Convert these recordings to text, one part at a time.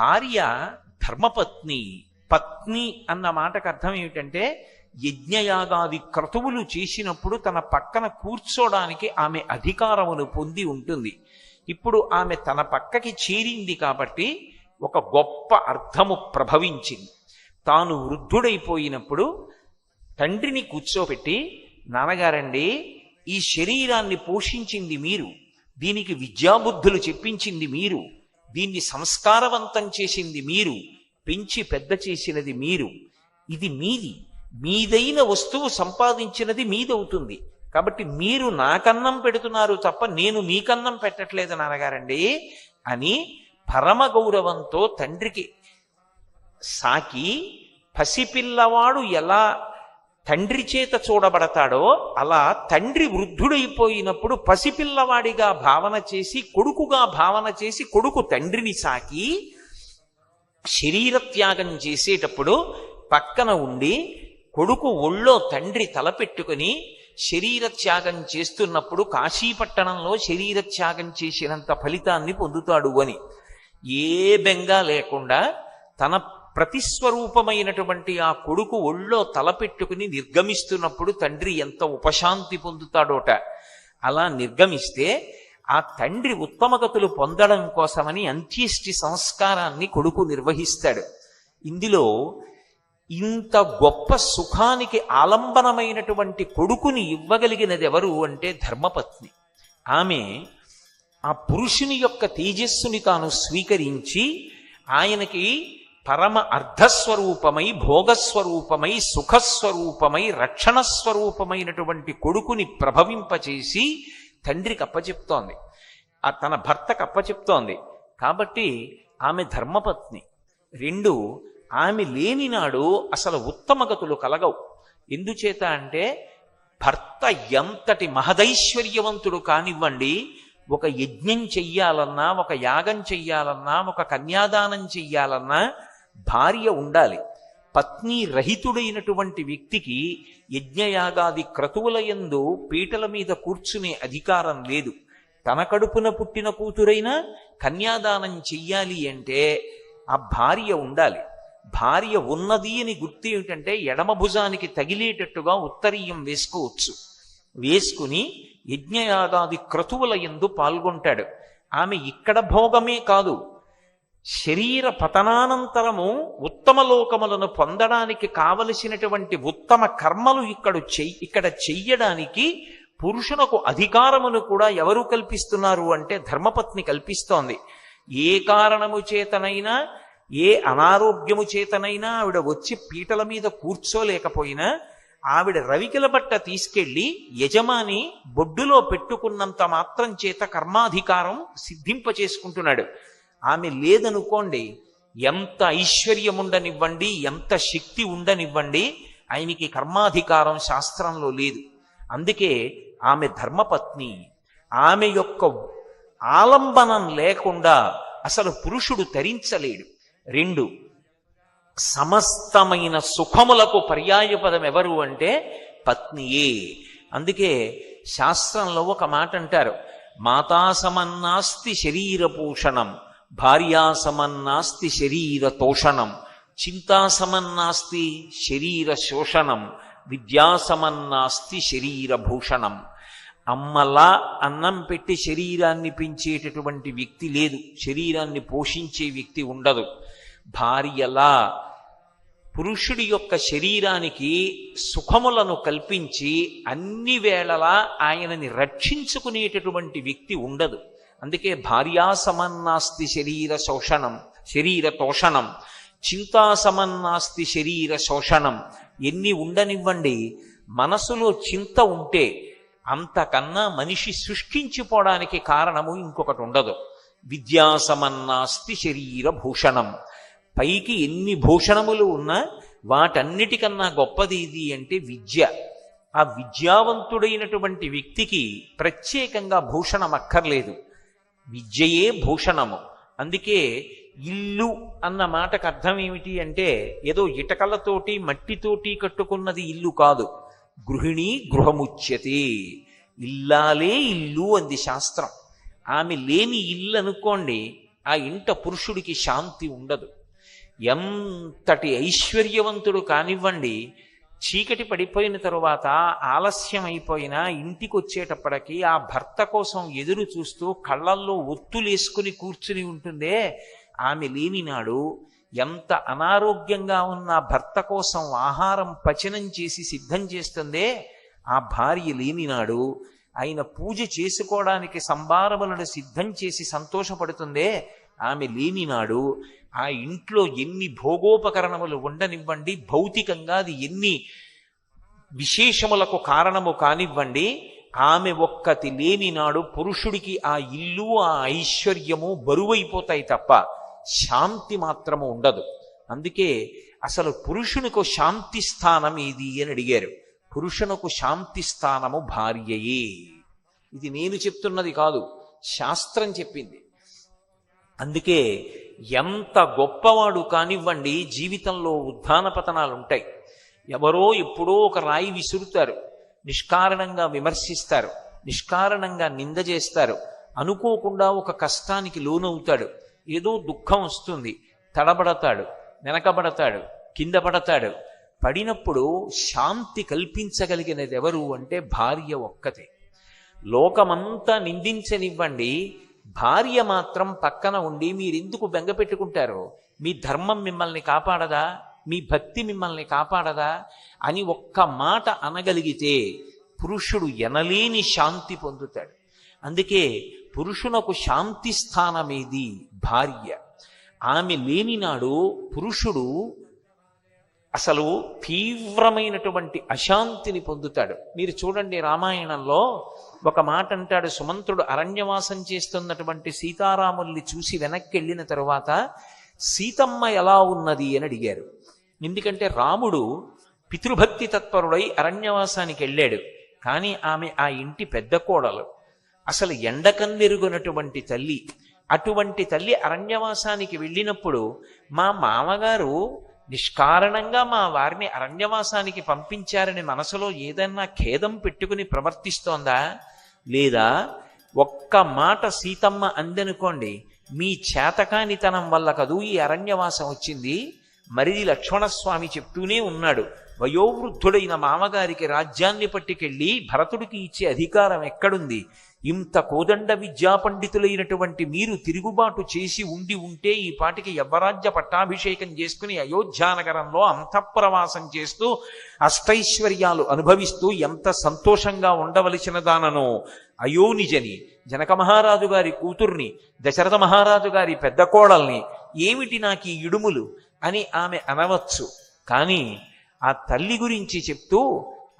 భార్య ధర్మపత్ని పత్ని అన్న మాటకు అర్థం ఏమిటంటే యజ్ఞయాగాది క్రతువులు చేసినప్పుడు తన పక్కన కూర్చోడానికి ఆమె అధికారమును పొంది ఉంటుంది. ఇప్పుడు ఆమె తన పక్కకి చేరింది కాబట్టి ఒక గొప్ప అర్థము ప్రభవించింది. తాను వృద్ధుడైపోయినప్పుడు తండ్రిని కూర్చోబెట్టి నాన్నగారండి ఈ శరీరాన్ని పోషించింది మీరు దీనికి విద్యాబుద్ధులు చెప్పించింది మీరు దీన్ని సంస్కారవంతం చేసింది మీరు పెంచి పెద్ద చేసినది మీరు. ఇది మీది. మీదైన వస్తువు సంపాదించినది మీదవుతుంది. కాబట్టి మీరు నాకన్నం పెడుతున్నారు తప్ప నేను మీకన్నం పెట్టట్లేదు నాన్నగారండి అని పరమ గౌరవంతో తండ్రికి సాకి పసిపిల్లవాడు ఎలా తండ్రి చేత చూడబడతాడో అలా తండ్రి వృద్ధుడైపోయినప్పుడు పసిపిల్లవాడిగా భావన చేసి కొడుకుగా భావన చేసి కొడుకు తండ్రిని సాకి శరీర త్యాగం చేసేటప్పుడు పక్కన ఉండి కొడుకు ఒళ్ళో తండ్రి తలపెట్టుకుని శరీర త్యాగం చేస్తున్నప్పుడు కాశీపట్టణంలో శరీర త్యాగం చేసినంత ఫలితాన్ని పొందుతాడు అని. ఏ బెంగా లేకుండా తన ప్రతిస్వరూపమైనటువంటి ఆ కొడుకు ఒళ్ళో తలపెట్టుకుని నిర్గమిస్తున్నప్పుడు తండ్రి ఎంత ఉపశాంతి పొందుతాడోట. అలా నిర్గమిస్తే ఆ తండ్రి ఉత్తమగతులు పొందడం కోసమని అంత్యేష్టి సంస్కారాన్ని కొడుకు నిర్వహిస్తాడు. ఇందులో ఇంత గొప్ప సుఖానికి ఆలంబనమైనటువంటి కొడుకుని ఇవ్వగలిగినది ఎవరు అంటే ధర్మపత్ని. ఆమె ఆ పురుషుని యొక్క తేజస్సుని తాను స్వీకరించి ఆయనకి పరమ అర్ధస్వరూపమై భోగస్వరూపమై సుఖస్వరూపమై రక్షణ స్వరూపమైనటువంటి కొడుకుని ప్రభవింపచేసి తండ్రికి అప్పచెప్తోంది. ఆ తన భర్తకు అప్పచెప్తోంది. కాబట్టి ఆమె ధర్మపత్ని. రెండు ఆమె లేనినాడు అసలు ఉత్తమగతులు కలగవు. ఎందుచేత అంటే భర్త ఎంతటి మహదైశ్వర్యవంతుడు కానివ్వండి ఒక యజ్ఞం చెయ్యాలన్నా ఒక యాగం చెయ్యాలన్నా ఒక కన్యాదానం చెయ్యాలన్నా భార్య ఉండాలి. పత్ని రహితుడైనటువంటి వ్యక్తికి యజ్ఞయాగాది క్రతువుల యందు పీటల మీద కూర్చునే అధికారం లేదు. తన కడుపున పుట్టిన కూతురైనా కన్యాదానం చెయ్యాలి అంటే ఆ భార్య ఉండాలి. భార్య ఉన్నది అని గుర్తు ఏమిటంటే ఎడమ భుజానికి తగిలేటట్టుగా ఉత్తరీయం వేసుకోవచ్చు. వేసుకుని యజ్ఞయాగాది క్రతువుల ఎందు పాల్గొంటాడు. ఆమె ఇక్కడ భోగమే కాదు. శరీర పతనానంతరము ఉత్తమ లోకములను పొందడానికి కావలసినటువంటి ఉత్తమ కర్మలు ఇక్కడ చెయ్యి ఇక్కడ చెయ్యడానికి పురుషునకు అధికారమును కూడా ఎవరు కల్పిస్తున్నారు అంటే ధర్మపత్ని కల్పిస్తోంది. ఏ కారణము చేతనైనా ఏ అనారోగ్యము చేతనైనా ఆవిడ వచ్చి పీటల మీద కూర్చోలేకపోయినా ఆవిడ రవికిల బట్ట తీసుకెళ్ళి యజమాని బొడ్డులో పెట్టుకున్నంత మాత్రం చేత కర్మాధికారం సిద్ధింప చేసుకుంటున్నాడు ఆమె లేదనుకోండి ఎంత ఐశ్వర్యం ఉండనివ్వండి ఎంత శక్తి ఉండనివ్వండి ఆయనకి కర్మాధికారం శాస్త్రంలో లేదు. అందుకే ఆమె ధర్మపత్ని ఆమె యొక్క ఆలంబనం లేకుండా అసలు పురుషుడు తరించలేడు. రెండు సమస్తమైన సుఖములకు పర్యాయపదం ఎవరు అంటే పత్నియే. అందుకే శాస్త్రంలో ఒక మాట అంటారు మాతా సమన్నాస్తి శరీర పోషణం భార్యాసమన్నాస్తి శరీర తోషణం చింతాసమన్నాస్తి శరీర శోషణం విద్యాసమన్నాస్తి శరీర భూషణం. అమ్మలా అన్నం పెట్టి శరీరాన్ని పెంచేటటువంటి వ్యక్తి లేదు శరీరాన్ని పోషించే వ్యక్తి ఉండదు. భార్యలా పురుషుడి యొక్క శరీరానికి సుఖములను కల్పించి అన్ని వేళలా ఆయనని రక్షించుకునేటటువంటి వ్యక్తి ఉండదు. అందుకే భార్యా సమన్నాస్తి శరీర శోషణం శరీర తోషణం చింతా సమన్నాస్తి శరీర శోషణం ఎన్ని ఉండనివ్వండి మనసులో చింత ఉంటే అంతకన్నా మనిషి సృష్టించిపోవడానికి కారణము ఇంకొకటి ఉండదు. విద్యాసమన్నాస్తి శరీర భూషణం. పైకి ఎన్ని భూషణములు ఉన్నా వాటన్నిటికన్నా గొప్పది ఇది అంటే విద్య. ఆ విద్యావంతుడైనటువంటి వ్యక్తికి ప్రత్యేకంగా భూషణం అక్కర్లేదు. విద్యయే భూషణము. అందుకే ఇల్లు అన్న మాటకు అర్థం ఏమిటి అంటే ఏదో ఇటకలతోటి మట్టితోటి కట్టుకున్నది ఇల్లు కాదు. గృహిణి గృహముచ్యతి. ఇల్లాలే ఇల్లు అంది శాస్త్రం. ఆమె లేని ఇల్లు అనుకోండి ఆ ఇంట పురుషుడికి శాంతి ఉండదు. ఎంతటి ఐశ్వర్యవంతుడు కానివ్వండి చీకటి పడిపోయిన తరువాత ఆలస్యం ఇంటికి వచ్చేటప్పటికి ఆ భర్త కోసం ఎదురు చూస్తూ కళ్ళల్లో ఒత్తులేసుకుని కూర్చుని ఉంటుందే ఆమె లేనినాడు. ఎంత అనారోగ్యంగా ఉన్న భర్త కోసం ఆహారం పచనం చేసి సిద్ధం చేస్తుందే ఆ భార్య లేనినాడు. ఆయన పూజ చేసుకోవడానికి సంభారములను సిద్ధం చేసి సంతోషపడుతుందే ఆమె లేనినాడు. ఆ ఇంట్లో ఎన్ని భోగోపకరణములు ఉండనివ్వండి భౌతికంగా అది ఎన్ని విశేషములకు కారణము కానివ్వండి ఆమె ఒక్కతి లేనినాడు పురుషుడికి ఆ ఇల్లు ఆ ఐశ్వర్యము బరువైపోతాయి తప్ప శాంతి మాత్రము ఉండదు. అందుకే అసలు పురుషునికో శాంతి స్థానం ఏది అని అడిగారు. పురుషునకు శాంతి స్థానము భార్యయే. ఇది నేను చెప్తున్నది కాదు శాస్త్రం చెప్పింది. అందుకే ఎంత గొప్పవాడు కానివ్వండి జీవితంలో ఉత్థాన పతనాలు ఉంటాయి ఎవరో ఎప్పుడో ఒక రాయి విసురుతారు నిష్కారణంగా విమర్శిస్తారు నిష్కారణంగా నింద చేస్తారు అనుకోకుండా ఒక కష్టానికి లోనవుతాడు. ఏదో దుఃఖం వస్తుంది తడబడతాడు వెనకబడతాడు కింద పడతాడు. పడినప్పుడు శాంతి కల్పించగలిగినది ఎవరు అంటే భార్య ఒక్కతే. లోకమంతా నిందించనివ్వండి భార్య మాత్రం పక్కన ఉండి మీరెందుకు బెంగ పెట్టుకుంటారో? మీ ధర్మం మిమ్మల్ని కాపాడదా? మీ భక్తి మిమ్మల్ని కాపాడదా? అని ఒక్క మాట అనగలిగితే పురుషుడు ఎనలేని శాంతి పొందుతాడు. అందుకే పురుషునకు శాంతి స్థానమేది భార్య. ఆమె లేనినాడు పురుషుడు అసలు తీవ్రమైనటువంటి అశాంతిని పొందుతాడు. మీరు చూడండి రామాయణంలో ఒక మాట అంటాడు సుమంత్రుడు అరణ్యవాసం చేస్తున్నటువంటి సీతారాముల్ని చూసి వెనక్కి వెళ్ళిన తరువాత సీతమ్మ ఎలా ఉన్నది? అని అడిగారు. ఎందుకంటే రాముడు పితృభక్తి తత్పరుడై అరణ్యవాసానికి వెళ్ళాడు. కానీ ఆమె ఆ ఇంటి పెద్ద కోడలు. అసలు ఎండకన్నెరుగునటువంటి తల్లి. అటువంటి తల్లి అరణ్యవాసానికి వెళ్ళినప్పుడు మా మామగారు నిష్కారణంగా మా వారిని అరణ్యవాసానికి పంపించారని మనసులో ఏదన్నా ఖేదం పెట్టుకుని ప్రవర్తిస్తోందా? లేదా ఒక్క మాట సీతమ్మ అందనుకోండి మీ చేతకానితనం వల్ల కదూ ఈ అరణ్యవాసం వచ్చింది? మరిది లక్ష్మణస్వామి చెప్తూనే ఉన్నాడు వయోవృద్ధుడైన మామగారికి రాజ్యాన్ని పట్టుకెళ్ళి భరతుడికి ఇచ్చే అధికారం ఎక్కడుంది? ఇంత కోదండ విద్యా పండితులైనటువంటి మీరు తిరుగుబాటు చేసి ఉండి ఉంటే ఈ పాటికి యవ్వరాజ్య పట్టాభిషేకం చేసుకుని అయోధ్యానగరంలో అంతఃప్రవాసం చేస్తూ అష్టైశ్వర్యాలు అనుభవిస్తూ ఎంత సంతోషంగా ఉండవలసిన దాననో అయోనిజని జనక మహారాజు గారి కూతుర్ని దశరథ మహారాజు గారి పెద్ద కోడల్ని ఏమిటి నాకు ఈ ఇడుములు అని ఆమె అనవచ్చు. కానీ ఆ తల్లి గురించి చెప్తూ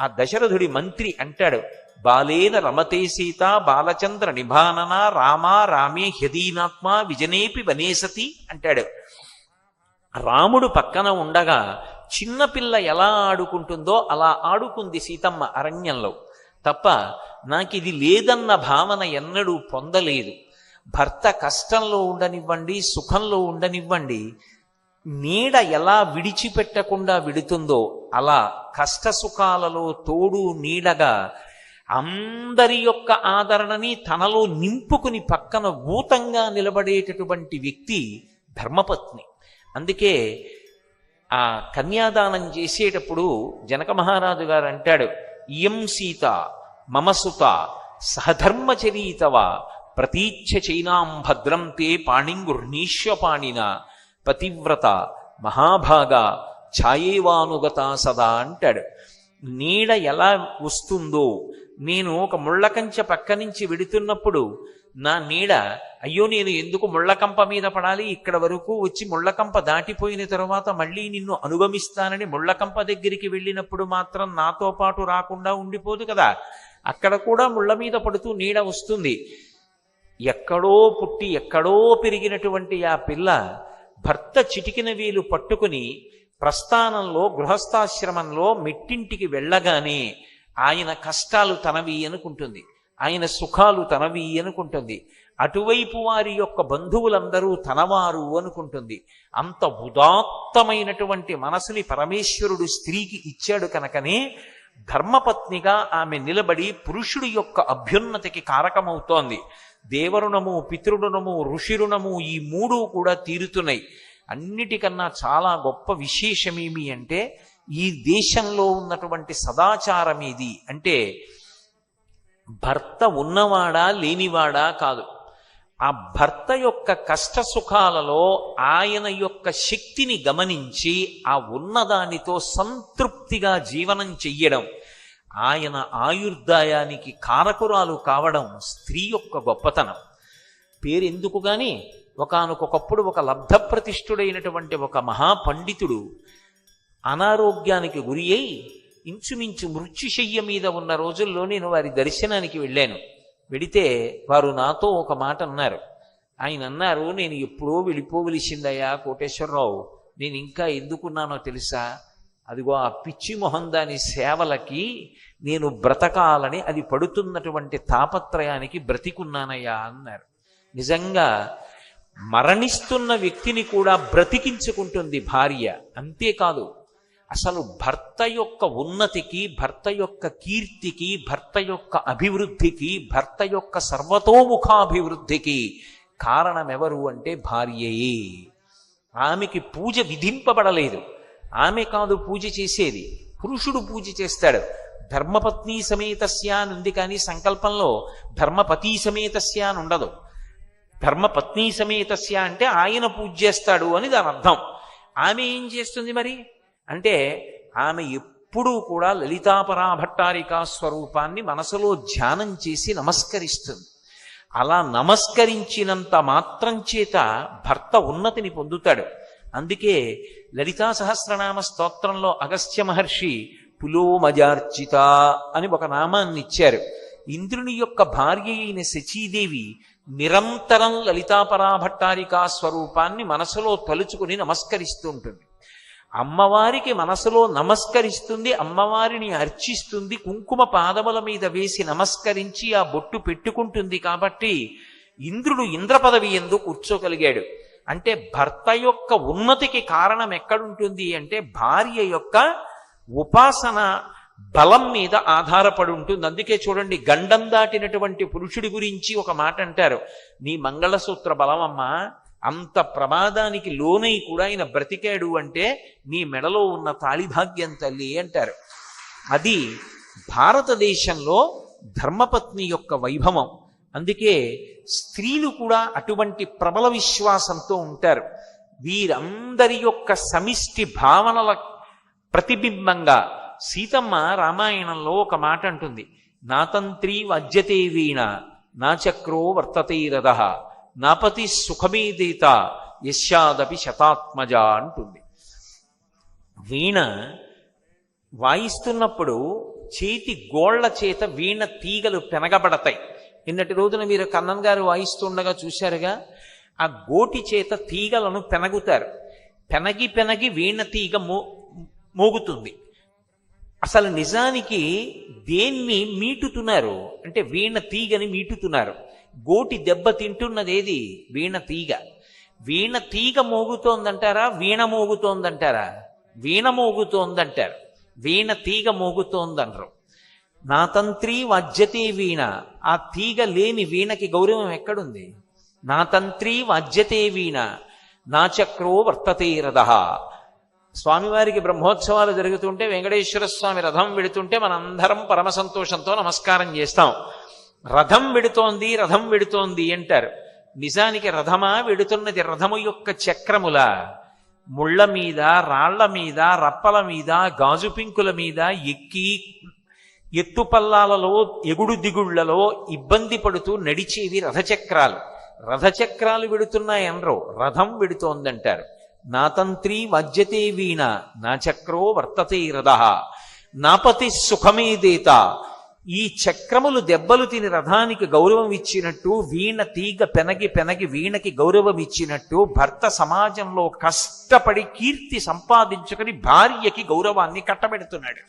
ఆ దశరథుడి మంత్రి అంటాడు బాలేన రమతే సీత బాలచంద్ర నిభానన రామా రామే హ్యదీనాత్మ విజనేపి వనేసతి అంటాడు. రాముడు పక్కన ఉండగా చిన్నపిల్ల ఎలా ఆడుకుంటుందో అలా ఆడుకుంది సీతమ్మ అరణ్యంలో. తప్ప నాకు ఇది లేదన్న భావన ఎన్నడూ పొందలేదు. భర్త కష్టంలో ఉండనివ్వండి సుఖంలో ఉండనివ్వండి నీడ ఎలా విడిచిపెట్టకుండా విడుతుందో అలా కష్ట సుఖాలలో తోడు నీడగా అందరి యొక్క ఆదరణని తనలో నింపుకుని పక్కన భూతంగా నిలబడేటటువంటి వ్యక్తి ధర్మపత్ని. అందుకే ఆ కన్యాదానం చేసేటప్పుడు జనక మహారాజు గారు అంటాడు ఇయం సీత మమసుత సహధర్మచరీతవ ప్రతీచ్ఛ చైనాం భద్రం తే పాణింగుర్నీశ్వపాణిన పతివ్రత మహాభాగ ఛాయేవానుగత సదా అంటాడు. నీడ ఎలా వస్తుందో నేను ఒక ముళ్ళకంచె పక్క నుంచి వెడుతున్నప్పుడు నా నీడ అయ్యో నేను ఎందుకు ముళ్ళకంప మీద పడాలి? ఇక్కడ వరకు వచ్చి ముళ్ళకంప దాటిపోయిన తరువాత మళ్ళీ నిన్ను అనుగమిస్తానని ముళ్ళకంప దగ్గరికి వెళ్ళినప్పుడు మాత్రం నాతో పాటు రాకుండా ఉండిపోదు కదా. అక్కడ కూడా ముళ్ళ మీద పడుతూ నీడ వస్తుంది. ఎక్కడో పుట్టి ఎక్కడో పెరిగినటువంటి ఆ పిల్ల భర్త చిటికిన వీలు పట్టుకుని ప్రస్థానంలో గృహస్థాశ్రమంలో మెట్టింటికి వెళ్ళగానే ఆయన కష్టాలు తనవి అనుకుంటుంది. ఆయన సుఖాలు తనవి అనుకుంటుంది. అటువైపు వారి యొక్క బంధువులందరూ తనవారు అనుకుంటుంది. అంత ఉదాత్తమైనటువంటి మనసుని పరమేశ్వరుడు స్త్రీకి ఇచ్చాడు కనుకనే ధర్మపత్నిగా ఆమె నిలబడి పురుషుడి యొక్క అభ్యున్నతికి కారకమవుతోంది. దేవరుణము పితృరుణము ఋషిరుణము ఈ మూడు కూడా తీరుతున్నాయి. అన్నిటికన్నా చాలా గొప్ప విశేషమేమి అంటే ఈ దేశంలో ఉన్నటువంటి సదాచారం ఇది అంటే భర్త ఉన్నవాడా లేనివాడా కాదు. ఆ భర్త యొక్క కష్ట సుఖాలలో ఆయన యొక్క శక్తిని గమనించి ఆ ఉన్నదానితో సంతృప్తిగా జీవనం చెయ్యడం ఆయన ఆయుర్దాయానికి కారకురాలు కావడం స్త్రీ యొక్క గొప్పతనం. పేరెందుకు కానీ ఒకనకొకప్పుడు ఒక లబ్ధప్రతిష్ఠుడైనటువంటి ఒక మహాపండితుడు అనారోగ్యానికి గురి అయి ఇంచుమించు మృత్యుశయ్య మీద ఉన్న రోజుల్లో నేను వారి దర్శనానికి వెళ్ళాను. వెడితే వారు నాతో ఒక మాట అన్నారు. ఆయన అన్నారు నేను ఎప్పుడో వెళ్ళిపోవలసిందయ్యా కోటేశ్వరరావు. నేను ఇంకా ఎందుకున్నానో తెలుసా? అదిగో ఆ పిచ్చి మొహం దాని సేవలకి నేను బ్రతకాలని అది పడుతున్నటువంటి తాపత్రయానికి బ్రతికున్నానయ్యా అన్నారు. నిజంగా మరణిస్తున్న వ్యక్తిని కూడా బ్రతికించుకుంటుంది భార్య. అంతేకాదు అసలు భర్త యొక్క ఉన్నతికి భర్త యొక్క కీర్తికి భర్త యొక్క అభివృద్ధికి భర్త యొక్క సర్వతోముఖాభివృద్ధికి కారణమెవరు అంటే భార్యయే ఆమెకి పూజ విధింపబడలేదు. ఆమె కాదు పూజ చేసేది. పురుషుడు పూజ చేస్తాడు. ధర్మపత్ని సమేతస్య అని ఉంది కానీ సంకల్పంలో ధర్మపతి సమేతస్య అని ఉండదు. ధర్మపత్ని సమేతస్య అంటే ఆయన పూజ చేస్తాడు అని దాని అర్థం ఆమె ఏం చేస్తుంది మరి? అంటే ఆమె ఎప్పుడూ కూడా లలితాపరాభట్టారికా స్వరూపాన్ని మనసులో ధ్యానం చేసి నమస్కరిస్తుంది. అలా నమస్కరించినంత మాత్రం చేత భర్త ఉన్నతిని పొందుతాడు. అందుకే లలితా సహస్రనామ స్తోత్రంలో అగస్త్య మహర్షి పులోమజార్చిత అని ఒక నామాన్ని ఇచ్చారు. ఇంద్రుని యొక్క భార్య అయిన శచీదేవి నిరంతరం లలితాపరాభట్టారికా స్వరూపాన్ని మనసులో తలుచుకుని నమస్కరిస్తూ ఉంటుంది. అమ్మవారికి మనసులో నమస్కరిస్తుంది అమ్మవారిని అర్చిస్తుంది కుంకుమ పాదముల మీద వేసి నమస్కరించి ఆ బొట్టు పెట్టుకుంటుంది కాబట్టి ఇంద్రుడు ఇంద్ర పదవి ఎందు కూర్చోగలిగాడు. అంటే భర్త యొక్క ఉన్నతికి కారణం ఎక్కడుంటుంది అంటే భార్య యొక్క ఉపాసన బలం మీద ఆధారపడి ఉంటుంది. అందుకే చూడండి గండం దాటినటువంటి పురుషుడి గురించి ఒక మాట అంటారు. నీ మంగళసూత్ర బలమమ్మా అంత ప్రమాదానికి లోనై కూడా ఆయన బ్రతికాడు అంటే నీ మెడలో ఉన్న తాళిభాగ్యం తల్లి అంటారు. అది భారతదేశంలో ధర్మపత్ని యొక్క వైభవం. అందుకే స్త్రీలు కూడా అటువంటి ప్రబల విశ్వాసంతో ఉంటారు. వీరందరి యొక్క సమిష్టి భావనల ప్రతిబింబంగా సీతమ్మ రామాయణంలో ఒక మాట అంటుంది. నాతంత్రీ వజ్యతే వీణ నా చక్రో వర్తతే రథ నాపతి సుఖమీదీత యశాదపి శతాత్మజ అంటుంది. వీణ వాయిస్తున్నప్పుడు చేతి గోళ్ళ చేత వీణ తీగలు పెనగబడతాయి. నిన్నటి రోజున మీరు కన్నన్ గారు వాయిస్తుండగా చూశారుగా ఆ గోటి చేత తీగలను పెనగుతారు. పెనగి పెనగి వీణ తీగ మో మోగుతుంది. అసలు నిజానికి దేన్ని మీటుతున్నారు? అంటే వీణ తీగని మీటుతున్నారు. గోటి దెబ్బ తింటున్నదేది? వీణ తీగ. వీణ తీగ మోగుతోందంటారా? వీణ మోగుతోందంటారా? వీణ మోగుతోందంటారు. వీణ తీగ మోగుతోందనరు నా తంత్రి వాద్యతే వీణ. ఆ తీగ లేని వీణకి గౌరవం ఎక్కడుంది? నా తంత్రి వాద్యతే వీణ. నా చక్రో వర్తతే రథ. స్వామివారికి బ్రహ్మోత్సవాలు జరుగుతుంటే వెంకటేశ్వర స్వామి రథం వెడుతుంటే మనందరం పరమ సంతోషంతో నమస్కారం చేస్తాం. రథం వెడుతోంది రథం వెడుతోంది అంటారు. నిజానికి రథమా వెడుతున్నది రథము యొక్క చక్రముల? ముళ్ళ మీద రాళ్ళ మీద రప్పల మీద గాజు పింకుల మీద ఎక్కి ఎత్తుపల్లాలలో ఎగుడు దిగుళ్ళలో ఇబ్బంది పడుతూ నడిచేవి రథచక్రాలు. రథచక్రాలు వెడుతున్నాయనరు రథం విడుతోందంటారు. నా తంత్రి వజ్యతే వీణ నా చక్రో వర్తతే రథ. నాపతి సుఖమేదేత ఈ చక్రములు దెబ్బలు తిని రథానికి గౌరవం ఇచ్చినట్టు వీణ తీగ పెనగి పెనగి వీణకి గౌరవం ఇచ్చినట్టు భర్త సమాజంలో కష్టపడి కీర్తి సంపాదించుకొని భార్యకి గౌరవాన్ని కట్టబెడుతున్నాడు.